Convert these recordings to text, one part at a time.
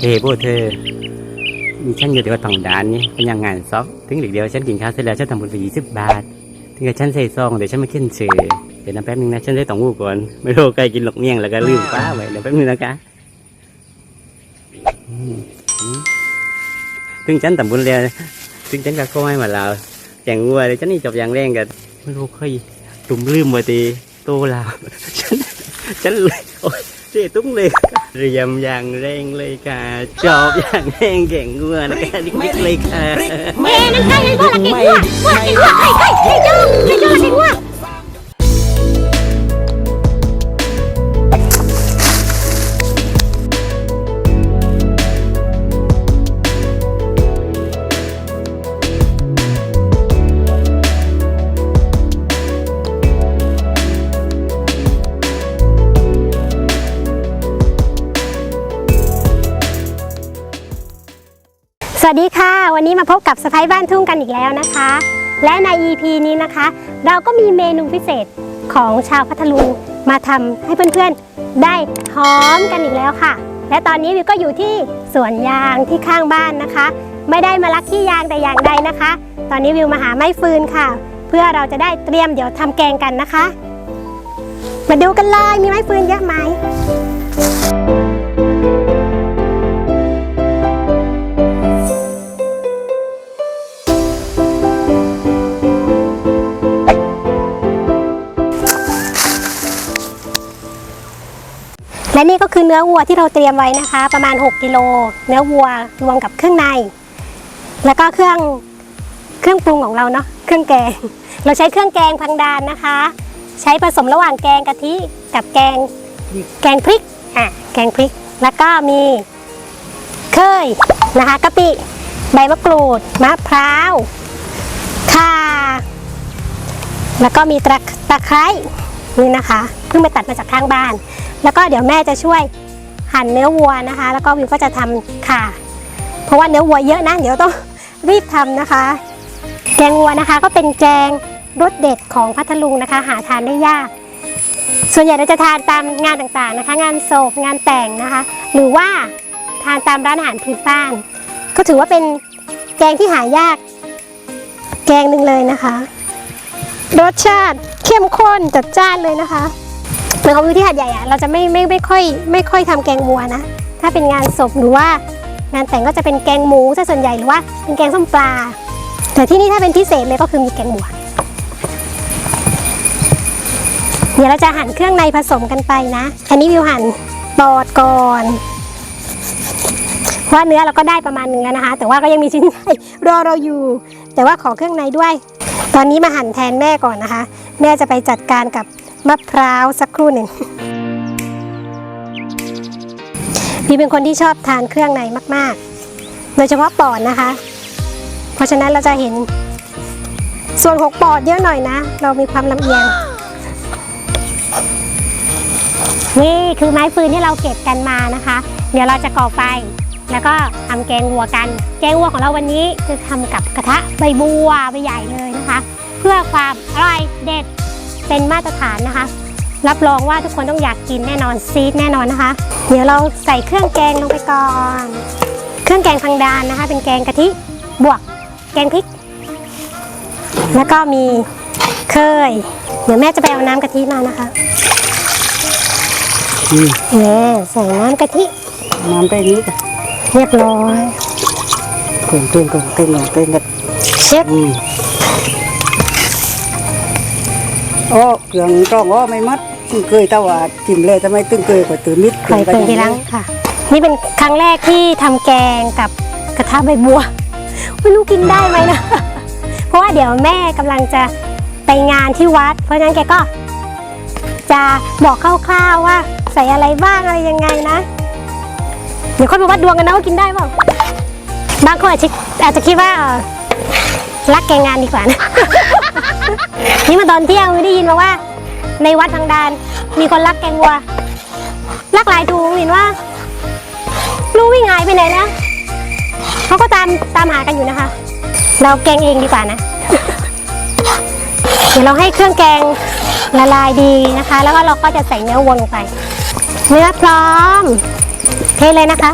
เฮ้โบเธอมีฉันอยู่ที่วัดผังดานนี่เป็นยังงานซอกถึงหลีกเดียวฉันกินข้าวเสร็จแล้วฉันทำบุญไปยี่สิบบาทถึงกับฉันใส่ซองเดี๋ยวฉันมาขึ้นชื่อเดี๋ยวนะแป๊บนึงนะฉันได้ต้องวูก่อนไม่รู้ใครกินหลอกเมี่ยงแล้วก็ลืมป้าไว้เดี๋ยวแป๊บนึงนะคะถึงฉันทำบุญแล้วถึงฉันก็เข้าให้มาเราแจงวัวเลยฉันนี่จบอย่างแรงกันไม่รู้เคยตุ่มลืมไว้ตีโตลาวฉันฉันเลยโอ้ย เสียตุ้งเลยเรียมอย่างแรงเลยค่ะจอบอย่างแรงแข่งวัวนะคะนิดๆเลยค่ะ แม่นั่นใครไอ้พวกละเก่งวัววัวเก่งวัวใครใครใครเจ้าใครเจ้าละเก่งวัว สวัสดีค่ะ วันนี้มาพบกับสไปบ้านทุ่งกันอีกแล้วนะคะ และใน EP นี้นะคะ เราก็มีเมนูพิเศษของชาวพัทลุงมาทำให้เพื่อนๆได้หอมกันอีกแล้วค่ะ และตอนนี้วิวก็อยู่ที่สวนยางที่ข้างบ้านนะคะ ไม่ได้มาลักขี้ยางแต่อย่างใดนะคะ ตอนนี้วิวมาหาไม้ฟืนค่ะ เพื่อเราจะได้เตรียมเดี๋ยวทำแกงกันนะคะ มาดูกันเลยมีไม้ฟืนเยอะไหม และนี่ก็คือเนื้อวัวที่เราเตรียมไว้นะคะ ประมาณ 6กิโลเนื้อวัวรวมกับเครื่องใน แล้วก็เครื่องเครื่องปรุงของเราเนาะเครื่องแกง เราใช้เครื่องแกงพังดานนะคะ ใช้ผสมระหว่างแกงกะทิกับแกงแกงพริกอะแกงพริก แล้วก็มีเคยนะคะกะปิใบมะกรูดมะพร้าวข่าแล้วก็มีตะตะไคร้นี่นะคะ เพิ่งไปตัดมาจากข้างบ้าน แล้วก็เดี๋ยวแม่จะช่วยหั่นเนื้อวัวนะคะ แล้วก็วิวก็จะทำข่าเพราะว่าเนื้อวัวเยอะนะเดี๋ยวต้องรีบทำนะคะ แกงวัวนะคะก็เป็นแกงรสเด็ดของพัทลุงนะคะ หาทานได้ยาก ส่วนใหญ่เราจะทานตามงานต่างๆนะคะ งานโศกงานแต่งนะคะ หรือว่าทานตามร้านอาหารพื้นบ้าน ก็ถือว่าเป็นแกงที่หายาก แกงหนึ่งเลยนะคะ รสชาติเข้มข้นจัดจ้านเลยนะคะ เหมือนของวิวที่หัดใหญ่อะเราจะไม่ไม่ไม่ค่อยไม่ค่อยทำแกงวัวนะ ถ้าเป็นงานศพหรือว่างานแต่งก็จะเป็นแกงหมูซะส่วนใหญ่หรือว่าเป็นแกงส้มปลา แต่ที่นี่ถ้าเป็นพิเศษเลยก็คือมีแกงหมูเดี๋ยวเราจะหั่นเครื่องในผสมกันไปนะ อันนี้วิวหั่นปอดก่อนเพราะว่าเนื้อเราก็ได้ประมาณหนึงแล้วนะคะ แต่ว่าก็ยังมีชิ้นใหญ่รอเราอยู่ แต่ว่าขอเครื่องในด้วย ตอนนี้มาหั่นแทนแม่ก่อนนะคะ แม่จะไปจัดการกับ มะพร้าวสักครู่หนึ่งพี่เป็นคนที่ชอบทานเครื่องในมาก ๆ โดยเฉพาะปอดนะคะ เพราะฉะนั้นเราจะเห็น ส่วนหกปอดเยอะหน่อยนะ เรามีความลำเอียง นี่คือไม้ฟืนที่เราเก็บกันมานะคะ เดี๋ยวเราจะก่อไฟ แล้วก็ทำแกงวัวกัน แกงวัวของเราวันนี้จะทำกับกระทะใบบัวใบใหญ่เลยนะคะ เพื่อความอร่อยเด็ด เป็นมาตรฐานนะคะ รับรองว่าทุกคนต้องอยากกินแน่นอนซีดแน่นอนนะคะ เดี๋ยวเราใส่เครื่องแกงลงไปก่อน เครื่องแกงพังดานนะคะ เป็นแกงกะทิบวกแกงพริก แล้วก็มีเคย เดี๋ยวแม่จะไปเอาน้ำกะทิมานะคะอืมแม่ใส่น้ำกะทิ น้ำไปนี้กันเรียบร้อยเก่งเก่งเก่งเก่งเก่งกันเชฟ อืมโอ้เครื่องต้องอ้อไม่มัดตึ้งเคยตะว่าจิ้มเลยทำไมตึ้งเคยกว่าตื่นมิดใส่เกลือทีหลังค่ะ นี่เป็นครั้งแรกที่ทำแกงกับกระทะใบบัวไม่รู้กินได้ไหมนะ เพราะว่าเดี๋ยวแม่กำลังจะไปงานที่วัด เพราะฉะนั้นแกก็ จะบอกคร่าวๆว่า ใส่อะไรบ้างอะไรยังไงนะ เดี๋ยวค่อยไปวัดดวงกันนะว่ากินได้เปล่าบางคนอาจจะอาจจะคิดว่าเอ่อรักแกงงานดีกว่านะ นี่มาตอนเที่ยงได้ยินมาว่า ในวัดทางดาน มีคนรักแกงวัวลักหลายดูเห็นว่ารู้วิ่งหายไปไหนแล้วเขาก็ตามตามหากันอยู่นะคะ เราแกงเองดีกว่านะ เดี๋ยวเราให้เครื่องแกงละลายดีนะคะ แล้วก็เราก็จะใส่เนื้อวัวลงไป เนื้อพร้อม เทเลยนะคะ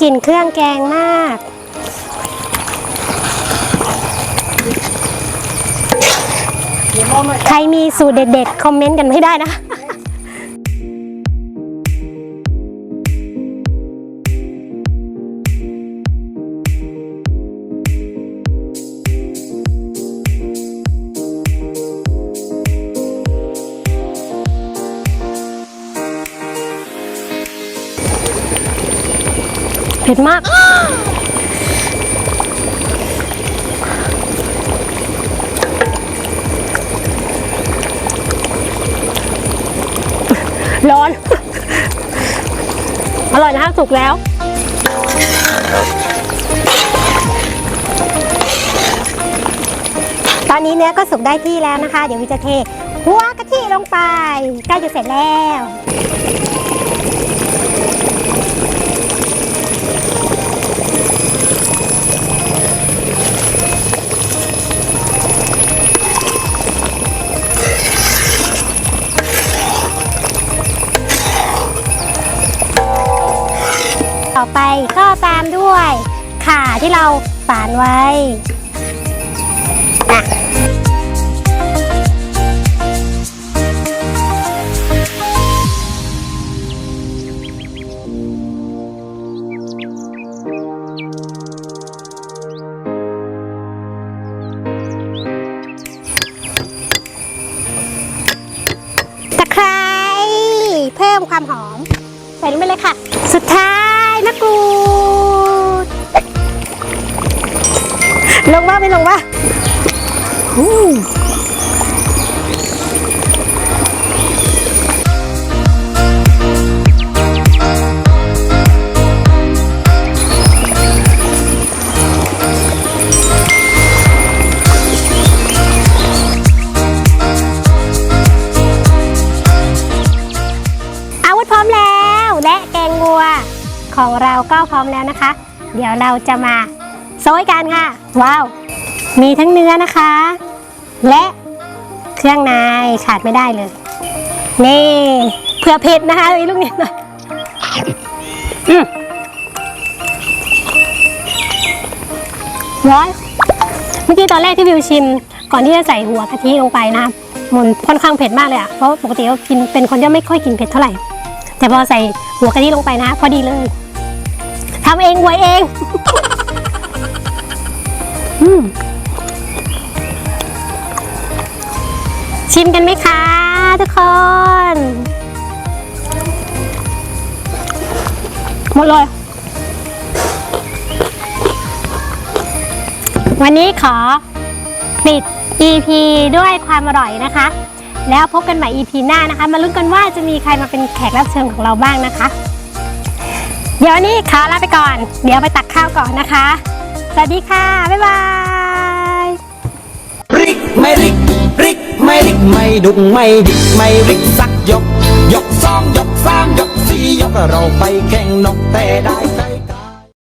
กลิ่นเครื่องแกงมาก ใครมีสูตรเด็ดๆ คอมเมนต์กันไม่ได้นะ เผ็ดมาก ร้อน อร่อยนะคะสุกแล้วตอนนี้เนื้อก็สุกได้ที่แล้วนะคะ เดี๋ยววิจะเทหัวกะทิลงไปใกล้จะเสร็จแล้ว ก็ตามด้วยข่าที่เราฝานไว้อะตะไคร้เพิ่มความหอม ใส่ลงไปเลยค่ะ สุดท้าย นะกูด ลงว่าไม่ลงว่า ของเราก็พร้อมแล้วนะคะ เดี๋ยวเราจะมาโซยกันค่ะ ว้าว มีทั้งเนื้อนะคะ และเครื่องในขาดไม่ได้เลย นี่เผื่อเผ็ดนะคะอีลูกนิดหน่อยร้อยเมื่อกี้ตอนแรกที่วิวชิม ก่อนที่จะใส่หัวกะทิลงไปนะคะมันค่อนข้างเผ็ดมากเลยอะเพราะปกติก็กินเป็นคนที่ไม่ค่อยกินเผ็ดเท่าไหร่ แต่พอใส่หัวกะทิลงไปนะ พอดีเลย ทำเองไวยเองอชิมกันไหมคะ ทุกคน หมดเลย วันนี้ขอปิด EP ด้วยความอร่อยนะคะ แล้วพบกันใหม่ EP หน้านะคะ มาลุ้นกันว่าจะมีใครมาเป็นแขกรับเชิญของเราบ้างนะคะ เดี๋ยววันนี้ขาลาไปก่อน เดี๋ยวไปตักข้าวก่อนนะคะ สวัสดีค่ะ บ๊ายบายริกไม่ริกริกไม่ริกไม่ดุกไม่ดิกไม่ริกสักยก ยกสองยกสามยกสี่ยกเราไปแข่งนกแต่ได้ใจ